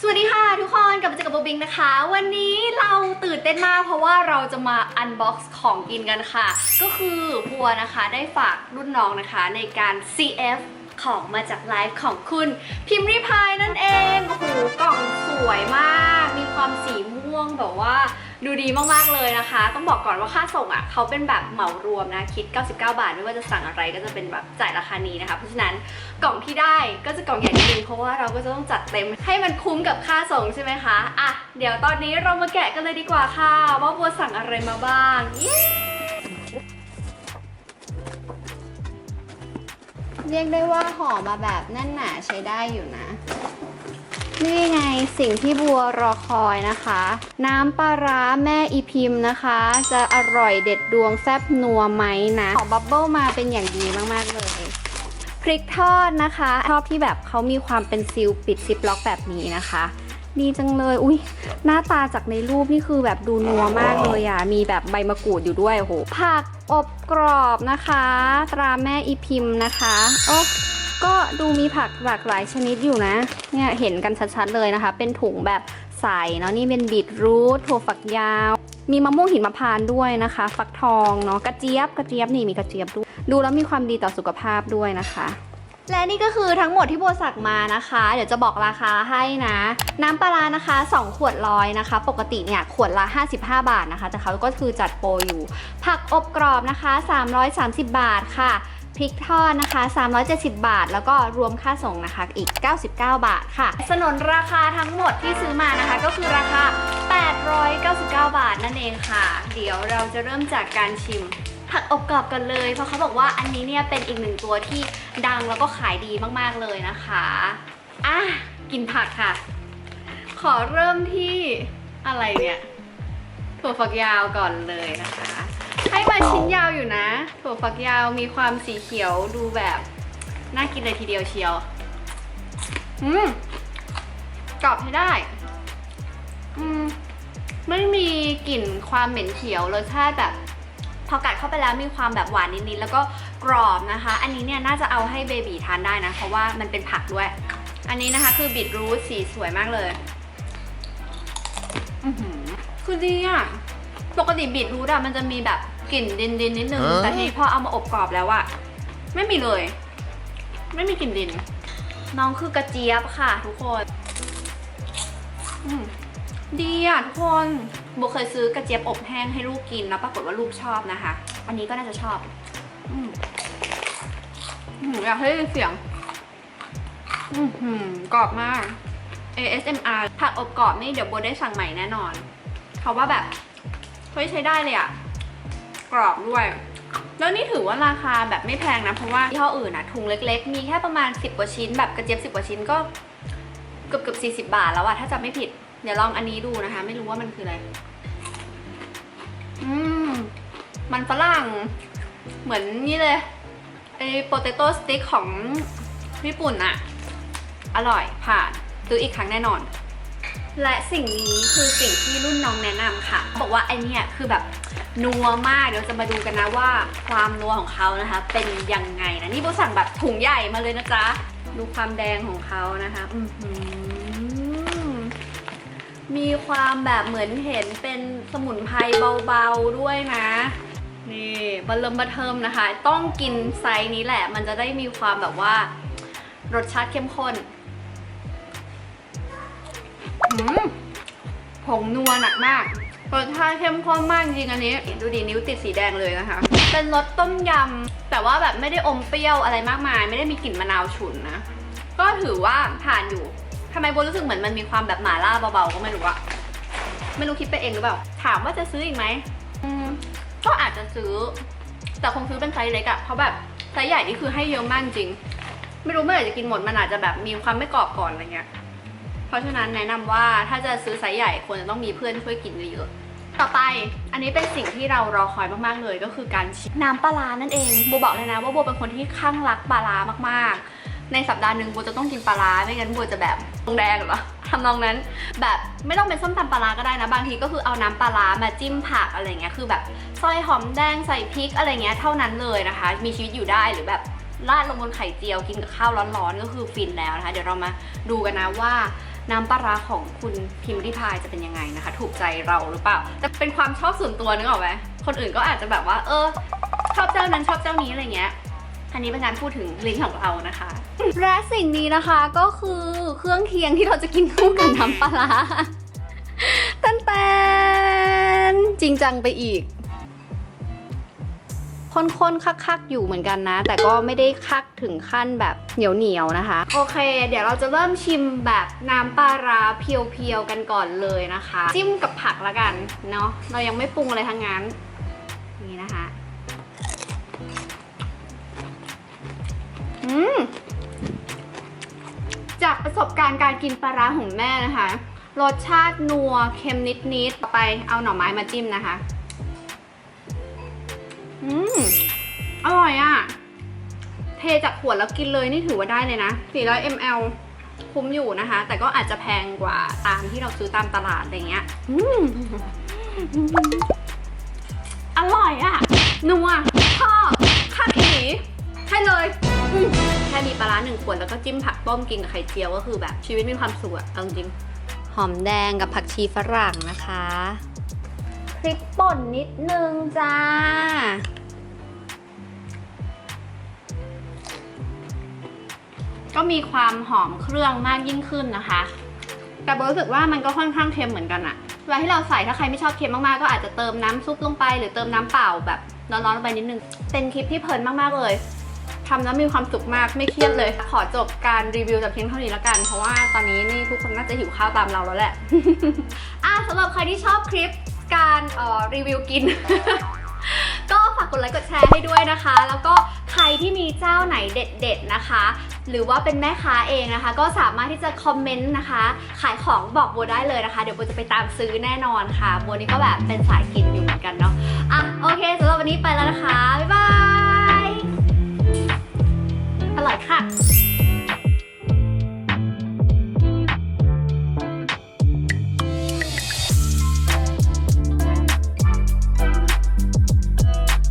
สวัสดีค่ะทุกคนกลับมาเจอกับโบบิงนะคะ วันนี้เราตื่นเต้นมากเพราะว่าเราจะมาอันบ็อกซ์ของกินกันค่ะ ก็คือบัวนะคะได้ฝากรุ่นน้องนะคะในการ CF ของมาจากไลฟ์ของคุณพิมพ์ริพายนั่นเอง โอ้โหกล่องสวยมาก มีความสีม่วงแบบว่า ดูดีมากๆเลยนะคะ ต้องบอกก่อนว่าค่าส่งอะเขาเป็นแบบเหมารวมนะคิด 99 บาท ไม่ว่าจะสั่งอะไรก็จะเป็นแบบจ่ายราคานี้นะคะ เพราะฉะนั้นกล่องที่ได้ก็จะกล่องใหญ่นิดนึงเพราะว่าเราก็จะต้องจัดเต็มให้มันคุ้มกับค่าส่งใช่ไหมคะอะเดี๋ยวตอนนี้เรามาแกะกันเลยดีกว่าค่ะ ว่าบัวสั่งอะไรมาบ้างเย้เรียกได้ว่าห่อมาแบบแน่นหนาใช้ได้อยู่นะ นี่ไงสิ่งที่บัวรอคอยนะคะ น้ำปลาร้าแม่อีพิมพ์นะคะ จะอร่อยเด็ดดวงแซบนัวไหมนะ ของบับเบิลมาเป็นอย่างดีมาก ๆ เลย พริกทอดนะคะ ชอบที่แบบเขามีความเป็นซิลปิดซิปล็อกแบบนี้นะคะ ดีจังเลย อุ้ยหน้าตาจากในรูปนี่คือแบบดูนัวมากเลยอะ มีแบบใบมะกรูดอยู่ด้วยโอ้โหผักอบกรอบนะคะ ตราแม่อีพิมพ์นะคะโอ้ ก็ดูมีผักหลากหลายชนิดอยู่นะ เนี่ยเห็นกันชัดๆเลยนะคะ เป็นถุงแบบใสเนาะนี่เป็นบีทรูทถั่วฝักยาว มีมะม่วงหินมะพร้านด้วยนะคะ ฟักทองเนาะกระเจี๊ยบกระเจี๊ยบนี่มีกระเจี๊ยบด้วยดูแล้วมีความดีต่อสุขภาพด้วยนะคะ และนี่ก็คือทั้งหมดที่โบสักมานะคะ เดี๋ยวจะบอกราคาให้นะ น้ำปลาร้านะคะ 2 ขวดร้อยนะคะ ปกติเนี่ยขวดละ 55 บาทนะคะแต่เขาก็คือจัดโปรอยู่ ผักอบกรอบนะคะ 330 บาทค่ะ พริกทอดนะคะ 370 บาท แล้วก็รวมค่าส่งนะคะอีก 99 บาทค่ะ สนนราคาทั้งหมดที่ซื้อมานะคะก็คือราคา 899 บาทนั่นเองค่ะ เดี๋ยวเราจะเริ่มจากการชิมผักอบกรอบกันเลย เพราะเขาบอกว่าอันนี้เนี่ยเป็นอีกหนึ่งตัวที่ดังแล้วก็ขายดีมากๆเลยนะคะอะกินผักค่ะ ขอเริ่มที่อะไรเนี่ยถั่วฝักยาวก่อนเลยนะคะ ให้มาชิ้นยาวอยู่นะ ถั่วฝักยาวมีความสีเขียวดูแบบ น่ากินเลยทีเดียวเชียว อืมกรอบให้ได้ อืมไม่มีกลิ่นความเหม็นเขียวรสชาติแบบ พอกัดเข้าไปแล้วมีความแบบหวานนิดๆแล้วก็กรอบนะคะ อันนี้เนี่ยน่าจะเอาให้เบบีทานได้นะ เพราะว่ามันเป็นผักด้วย อันนี้นะคะคือบีทรูทสีสวยมากเลย อือหือคือดีอะ ปกติบีทรูทอะมันจะมีแบบ กลิ่นดินๆนิดนึงฮะแต่ทีนี้พอเอามาอบกรอบแล้วอะไม่มีเลย ไม่มีกลิ่นดิน น้องคือกระเจี๊ยบค่ะ ทุกคนอืมดีอะทุกคนโบเคยซื้อกระเจี๊ยบอบแห้งให้ลูกกินแล้วปรากฏว่าลูกชอบนะคะ อันนี้ก็น่าจะชอบอืมอืมอยากให้ได้ยินเสียงอือหือกรอบมาก ASMR ผักอบกรอบนี่เดี๋ยวโบได้สั่งใหม่แน่นอน เพราะว่าแบบเฮ้ยใช้ได้เลยอะ กรอบด้วย แล้วนี่ถือว่าราคาแบบไม่แพงนะ เพราะว่ายี่ห้ออื่นอะถุงเล็กๆ มีแค่ประมาณ 10 กว่าชิ้น แบบกระเจี๊ยบ 10 กว่าชิ้นก็เกือบเกือบ40 บาทแล้วอะถ้าจำไม่ผิด เดี๋ยวลองอันนี้ดูนะคะ ไม่รู้ว่ามันคืออะไร อืม มันฝรั่ง เหมือนนี่เลยไอ้โปเตโต้สติ๊กของญี่ปุ่นอะอร่อยผ่านซื้ออีกครั้งแน่นอน และสิ่งนี้คือสิ่งที่รุ่นน้องแนะนำค่ะ บอกว่าไอเนี่ยคือแบบ นัวมากเดี๋ยวจะมาดูกันนะว่าความนัวของเขานะคะ เป็นยังไงนะนี่โบสั่งแบบถุงใหญ่มาเลยนะจ๊ะดูความแดงของเขานะคะอืมีความแบบเหมือนเห็นเป็นสมุนไพรเบาๆด้วยนะนี่บัลเริ่มบัเทิมนะคะ ต้องกินไซส์นี้แหละ มันจะได้มีความแบบว่ารสชาติเข้มข้นผงนัวหนักมาก รสชาติเข้มข้นมากจริงอันนี้ ดูดีนิ้วติดสีแดงเลยนะคะ เป็นรสต้มยำแต่ว่าแบบไม่ได้อมเปรี้ยวอะไรมากมาย ไม่ได้มีกลิ่นมะนาวฉุนนะ ก็ถือว่าผ่านอยู่ทำไมโบรู้สึกเหมือนมันมีความแบบหม่าล่าเบาๆก็ไม่รู้อะไม่รู้คิดไปเองหรือเปล่า ถามว่าจะซื้ออีกไหมก็อาจจะซื้อ แต่คงซื้อเป็นไซส์เล็กอะเพราะแบบไซส์ใหญ่นี่คือให้เยอะมากจริง ไม่รู้เมื่อไหร่จะกินหมดมันอาจจะแบบมีความไม่กรอบก่อนอะไรเงี้ย ราะฉะนั้นแนะนำว่าถ้าจะซื้อไซส์ใหญ่ควรจะต้องมีเพื่อนช่วยกินเยอะๆต่อไปอันนี้เป็นสิ่งที่เรารอคอยมากๆเลยก็คือการชิมน้ำปลาร้านั่นเองโบบอกเลยนะว่าโบเป็นคนที่คลั่งรักปลารามากๆ ในสัปดาห์หนึ่งโบจะต้องกินปลาร้าไม่งั้นโบจะแบบตรงแดงหรอทำนองนั้นแบบไม่ต้องเป็นส้มตำปลาร้าก็ได้นะ บางทีก็คือเอาน้ำปลาร้ามาจิ้มผักอะไรเงี้ยคือแบบซอยหอมแดงใส่พริกอะไรเงี้ยเท่านั้นเลยนะคะ มีชีวิตอยู่ได้หรือแบบราดลงบนไข่เจียวกินกับข้าวร้อนๆ ก็คือฟินแล้วนะคะ เดี๋ยวเรามาดูกันนะว่า น้ำปลาร้าของคุณพิมพ์ริพายจะเป็นยังไงนะคะ ถูกใจเราหรือเปล่าแต่เป็นความชอบส่วนตัวนึกออกไหมคนอื่นก็อาจจะแบบว่า เออ ชอบเจ้านั้นชอบเจ้านี้อะไรเงี้ยอันนี้เป็นการพูดถึงลิ้นของเรานะคะ และสิ่งนี้นะคะก็คือเครื่องเคียงที่เราจะกินคู่กับน้ำปลาร้าตันแตนจริงจังไปอีก ข้นๆคักๆอยู่เหมือนกันนะ แต่ก็ไม่ได้คักถึงขั้นแบบเหนียวๆนะคะ โอเค เดี๋ยวเราจะเริ่มชิมแบบน้ำปลาร้าเพียวๆกันก่อนเลยนะคะ จิ้มกับผักละกันเนาะเรายังไม่ปรุงอะไรทั้งนั้นนี่นะคะอืมจากประสบการณ์การกินปลาร้าของแม่นะคะ รสชาตินัวเค็มนิดๆต่อไปเอาหน่อไม้มาจิ้มนะคะ อืม อร่อยอะ่ะ เทจากขวดแล้วกินเลยนี่ถือว่าได้เลยนะ 400 ml คุ้มอยู่นะคะ แต่ก็อาจจะแพงกว่าตามที่เราซื้อตามตลาดอะไรเงี้ย อืม อร่อยอะ่ะ นัวชอบข้าวอีใช่เลยอืมแค่มีปลาร้าหนึ่งขวดแล้วก็จิ้มผักต้มกินกับไข่เจียวก็คือแบบชีวิตมีความสุขอะเอาจริง หอมแดงกับผักชีฝรั่งนะคะ ริกป่นนิดนึงจ้า ก็มีความหอมเครื่องมากยิ่งขึ้นนะคะ แต่โบรู้สึกว่ามันก็ค่อนข้างเค็มเหมือนกันอะเวลาที่เราใส่ถ้าใครไม่ชอบเค็มมากๆ ก็อาจจะเติมน้ำซุปลงไป หรือเติมน้ำเปล่าแบบร้อนๆลงไปนิดนึง เป็นคลิปที่เพลินมากๆเลยทำแล้วมีความสุขมากไม่เครียดเลย ขอจบการรีวิวแต่เพียงเท่านี้แล้วกัน เพราะว่าตอนนี้นี่ทุกคนน่าจะหิวข้าวตามเราแล้วแหละ อะสำหรับใครที่ชอบคลิป การรีวิวกิน ก็ฝากกดไลค์กดแชร์ให้ด้วยนะคะ แล้วก็ใครที่มีเจ้าไหนเด็ด ๆนะคะ หรือว่าเป็นแม่ค้าเองนะคะ ก็สามารถที่จะคอมเมนต์นะคะ ขายของบอกโบได้เลยนะคะ เดี๋ยวโบจะไปตามซื้อแน่นอนค่ะโบนี่ก็แบบเป็นสายกินอยู่เหมือนกันเนาะอะโอเคสำหรับวันนี้ไปแล้วนะคะบ๊ายบาย